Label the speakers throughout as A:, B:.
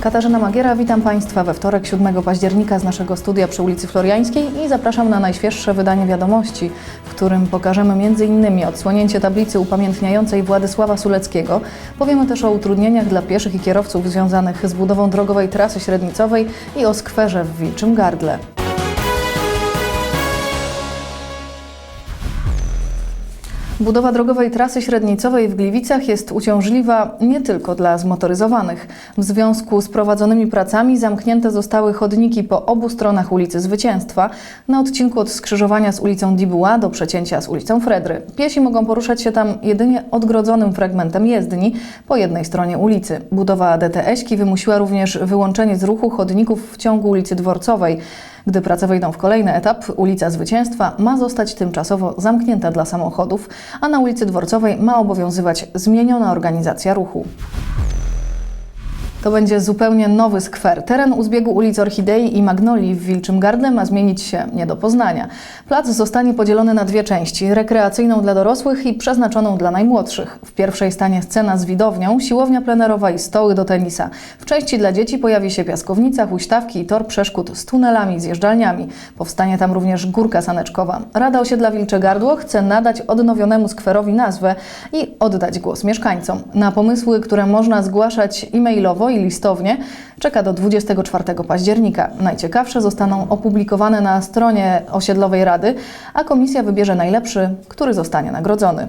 A: Katarzyna Magiera, witam Państwa we wtorek 7 października z naszego studia przy ulicy Floriańskiej i zapraszam na najświeższe wydanie wiadomości, w którym pokażemy m.in. odsłonięcie tablicy upamiętniającej Władysława Suleckiego. Powiemy też o utrudnieniach dla pieszych i kierowców związanych z budową drogowej trasy średnicowej i o skwerze w Wilczym Gardle. Budowa drogowej trasy średnicowej w Gliwicach jest uciążliwa nie tylko dla zmotoryzowanych. W związku z prowadzonymi pracami zamknięte zostały chodniki po obu stronach ulicy Zwycięstwa, na odcinku od skrzyżowania z ulicą Dibuła do przecięcia z ulicą Fredry. Piesi mogą poruszać się tam jedynie odgrodzonym fragmentem jezdni po jednej stronie ulicy. Budowa DTS-ki wymusiła również wyłączenie z ruchu chodników w ciągu ulicy Dworcowej. Gdy prace wejdą w kolejny etap, ulica Zwycięstwa ma zostać tymczasowo zamknięta dla samochodów, a na ulicy Dworcowej ma obowiązywać zmieniona organizacja ruchu. To będzie zupełnie nowy skwer. Teren u zbiegu ulic Orchidei i Magnolii w Wilczym Gardle ma zmienić się nie do poznania. Plac zostanie podzielony na dwie części: rekreacyjną dla dorosłych i przeznaczoną dla najmłodszych. W pierwszej stanie scena z widownią, siłownia plenerowa i stoły do tenisa. W części dla dzieci pojawi się piaskownica, huśtawki i tor przeszkód z tunelami zjeżdżalniami. Powstanie tam również górka saneczkowa. Rada Osiedla Wilcze Gardło chce nadać odnowionemu skwerowi nazwę i oddać głos mieszkańcom. Na pomysły, które można zgłaszać e-mailowo i listownie, czeka do 24 października. Najciekawsze zostaną opublikowane na stronie osiedlowej rady, a komisja wybierze najlepszy, który zostanie nagrodzony.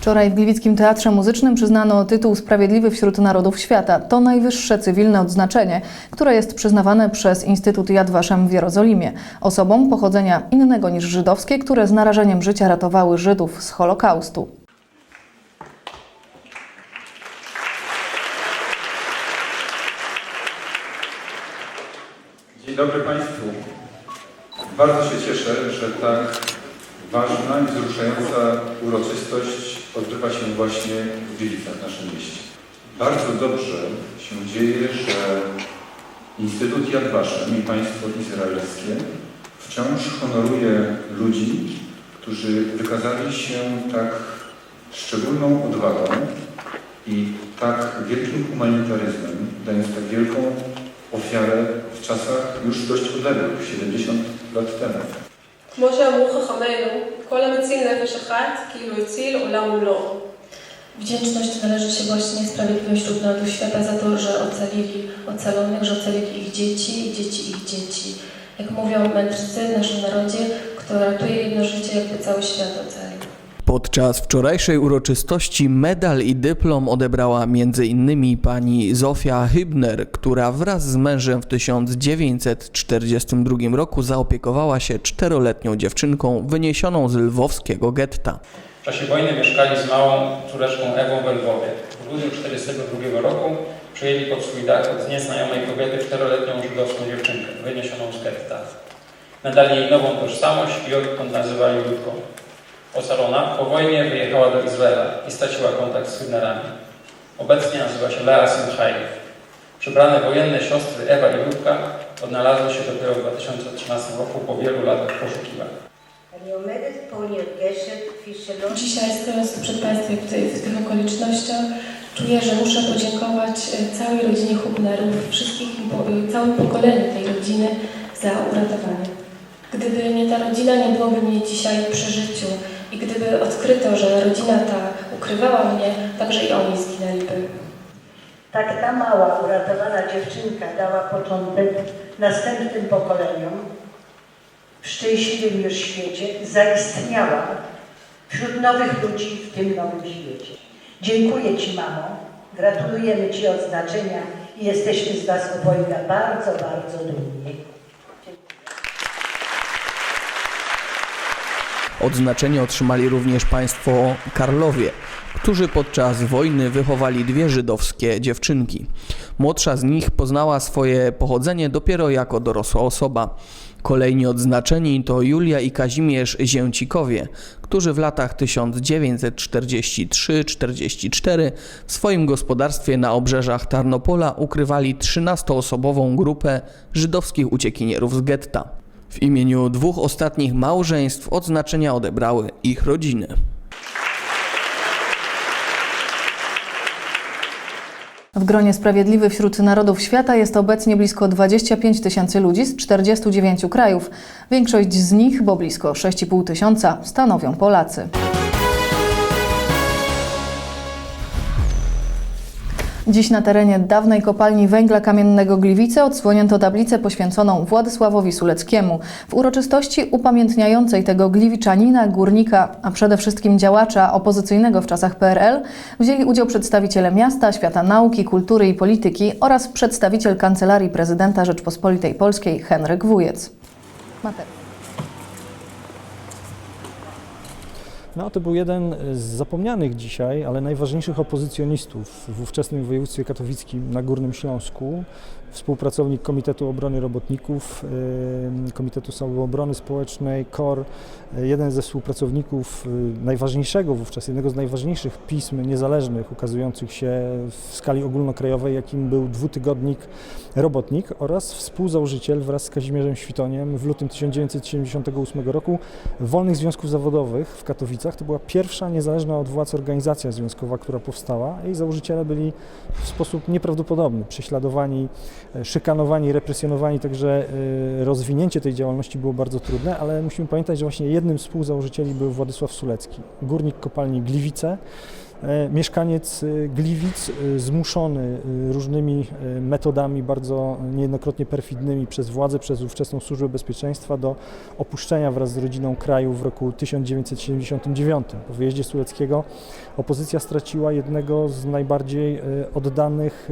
A: Wczoraj w Gliwickim Teatrze Muzycznym przyznano tytuł Sprawiedliwy wśród Narodów Świata. To najwyższe cywilne odznaczenie, które jest przyznawane przez Instytut Yad Vashem w Jerozolimie osobom pochodzenia innego niż żydowskie, które z narażeniem życia ratowały Żydów z Holokaustu.
B: Dobry Państwu. Bardzo się cieszę, że tak ważna i wzruszająca uroczystość odbywa się właśnie w Gliwicach, w naszym mieście. Bardzo dobrze się dzieje, że Instytut Yad Vashem i państwo izraelskie wciąż honoruje ludzi, którzy wykazali się tak szczególną odwagą i tak wielkim humanitaryzmem, dając tak wielką ofiarę w czasach już dość odległych, 70 lat temu.
C: כמו שאמרו חכמינו, כל המציל נפש אחת, כאילו הציל עולם ומלואו.
D: Wdzięczność należy się właśnie sprawiedliwym wśród narodów świata za to, że ocalili ocalonych, że ocalili ich dzieci i dzieci ich dzieci. Jak mówią mędrcy w naszym narodzie, kto ratuje jedno życie, jakby cały świat ocalił.
E: Podczas wczorajszej uroczystości medal i dyplom odebrała m.in. pani Zofia Hybner, która wraz z mężem w 1942 roku zaopiekowała się czteroletnią dziewczynką wyniesioną z lwowskiego getta.
F: W czasie wojny mieszkali z małą córeczką Ewą we Lwowie. W grudniu 1942 roku przyjęli pod swój dach od nieznajomej kobiety czteroletnią żydowską dziewczynkę, wyniesioną z getta. Nadali jej nową tożsamość i odtąd nazywali Ludką. Ocalona po wojnie wyjechała do Izraela i straciła kontakt z Hübnerami. Obecnie nazywa się Lea Simchajew. Przybrane wojenne siostry Ewa i Lubka odnalazły się dopiero w 2013 roku po wielu latach poszukiwań.
D: Dzisiaj stojąc przed Państwem w, tej, w tych okolicznościach, czuję, że muszę podziękować e, całej rodzinie Hubnerów, wszystkim, całym pokoleniu tej rodziny za uratowanie. Gdyby nie ta rodzina, nie byłoby mnie dzisiaj przy życiu i gdyby odkryto, że rodzina ta ukrywała mnie, także i oni zginęliby.
G: Tak ta mała, uratowana dziewczynka dała początek następnym pokoleniom w szczęśliwym już świecie, zaistniała wśród nowych ludzi w tym nowym świecie. Dziękuję Ci, mamo, gratulujemy Ci odznaczenia i jesteśmy z Was obojga bardzo, bardzo dumni.
E: Odznaczenie otrzymali również państwo Karlowie, którzy podczas wojny wychowali dwie żydowskie dziewczynki. Młodsza z nich poznała swoje pochodzenie dopiero jako dorosła osoba. Kolejni odznaczeni to Julia i Kazimierz Zięcikowie, którzy w latach 1943-44 w swoim gospodarstwie na obrzeżach Tarnopola ukrywali 13-osobową grupę żydowskich uciekinierów z getta. W imieniu dwóch ostatnich małżeństw odznaczenia odebrały ich rodziny.
A: W gronie Sprawiedliwy wśród narodów świata jest obecnie blisko 25 tysięcy ludzi z 49 krajów. Większość z nich, bo blisko 6,5 tysiąca, stanowią Polacy. Dziś na terenie dawnej kopalni węgla kamiennego Gliwice odsłonięto tablicę poświęconą Władysławowi Suleckiemu. W uroczystości upamiętniającej tego gliwiczanina, górnika, a przede wszystkim działacza opozycyjnego w czasach PRL wzięli udział przedstawiciele miasta, świata nauki, kultury i polityki oraz przedstawiciel Kancelarii Prezydenta Rzeczpospolitej Polskiej Henryk Wujec.
H: No, to był jeden z zapomnianych dzisiaj, ale najważniejszych opozycjonistów w ówczesnym województwie katowickim na Górnym Śląsku. Współpracownik Komitetu Obrony Robotników, Komitetu Samoobrony Społecznej, KOR, y, jeden ze współpracowników y, najważniejszego wówczas, jednego z najważniejszych pism niezależnych ukazujących się w skali ogólnokrajowej, jakim był dwutygodnik Robotnik oraz współzałożyciel wraz z Kazimierzem Świtoniem w lutym 1978 roku Wolnych Związków Zawodowych w Katowicach. To była pierwsza niezależna od władz organizacja związkowa, która powstała. Jej założyciele byli w sposób nieprawdopodobny prześladowani, e, szykanowani, represjonowani, także e, rozwinięcie tej działalności było bardzo trudne, ale musimy pamiętać, że właśnie jednym z współzałożycieli był Władysław Sulecki, górnik kopalni Gliwice. E, Mieszkaniec e, Gliwic, e, zmuszony różnymi metodami, bardzo niejednokrotnie perfidnymi przez władze, przez ówczesną Służbę Bezpieczeństwa do opuszczenia wraz z rodziną kraju w roku 1979. Po wyjeździe Suleckiego opozycja straciła jednego z najbardziej oddanych,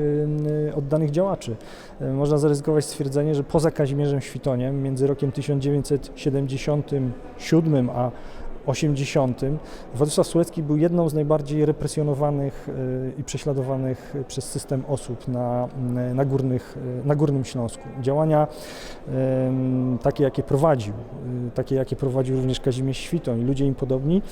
H: oddanych działaczy. Można zaryzykować stwierdzenie, że poza Kazimierzem Świtoniem między rokiem 1977 a 80. Władysław Sulecki był jedną z najbardziej represjonowanych y, i prześladowanych przez system osób na, na, górnych, y, na Górnym Śląsku. Działania takie, jakie prowadził, takie, jakie prowadził również Kazimierz Świtoń i ludzie im podobni,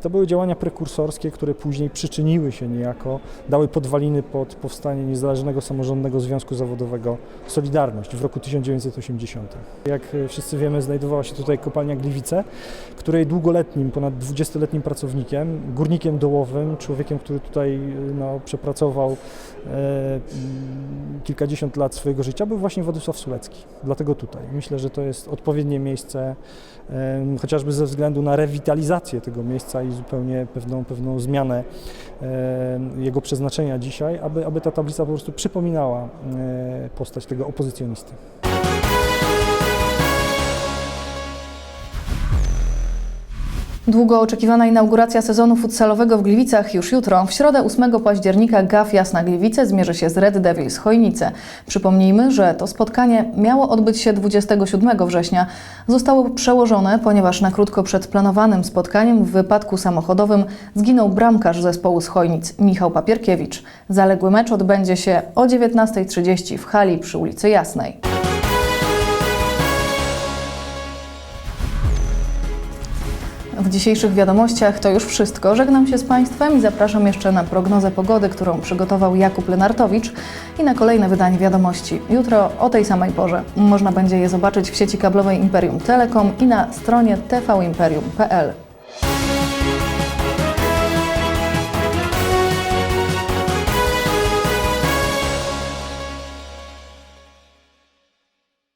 H: to były działania prekursorskie, które później przyczyniły się niejako, dały podwaliny pod powstanie Niezależnego Samorządnego Związku Zawodowego Solidarność w roku 1980. Jak wszyscy wiemy, znajdowała się tutaj kopalnia Gliwice, której długoletnim, ponad 20-letnim pracownikiem, górnikiem dołowym, człowiekiem, który tutaj y, no, przepracował e, kilkadziesiąt lat swojego życia, był właśnie Władysław Sulecki. Dlatego tutaj. Myślę, że to jest odpowiednie miejsce, em, chociażby ze względu na rewitalizację tego miejsca i zupełnie pewną, pewną zmianę em, jego przeznaczenia dzisiaj, aby, aby ta tablica po prostu przypominała e, postać tego opozycjonisty.
A: Długo oczekiwana inauguracja sezonu futsalowego w Gliwicach już jutro. W środę 8 października GAF Jasna Gliwice zmierzy się z Red Devils Chojnice. Przypomnijmy, że to spotkanie miało odbyć się 27 września. Zostało przełożone, ponieważ na krótko przed planowanym spotkaniem w wypadku samochodowym zginął bramkarz zespołu z Chojnic Michał Papierkiewicz. Zaległy mecz odbędzie się o 19.30 w hali przy ulicy Jasnej. W dzisiejszych wiadomościach to już wszystko. Żegnam się z Państwem i zapraszam jeszcze na prognozę pogody, którą przygotował Jakub Lenartowicz i na kolejne wydanie wiadomości. Jutro o tej samej porze. Można będzie je zobaczyć w sieci kablowej Imperium Telekom i na stronie tvimperium.pl.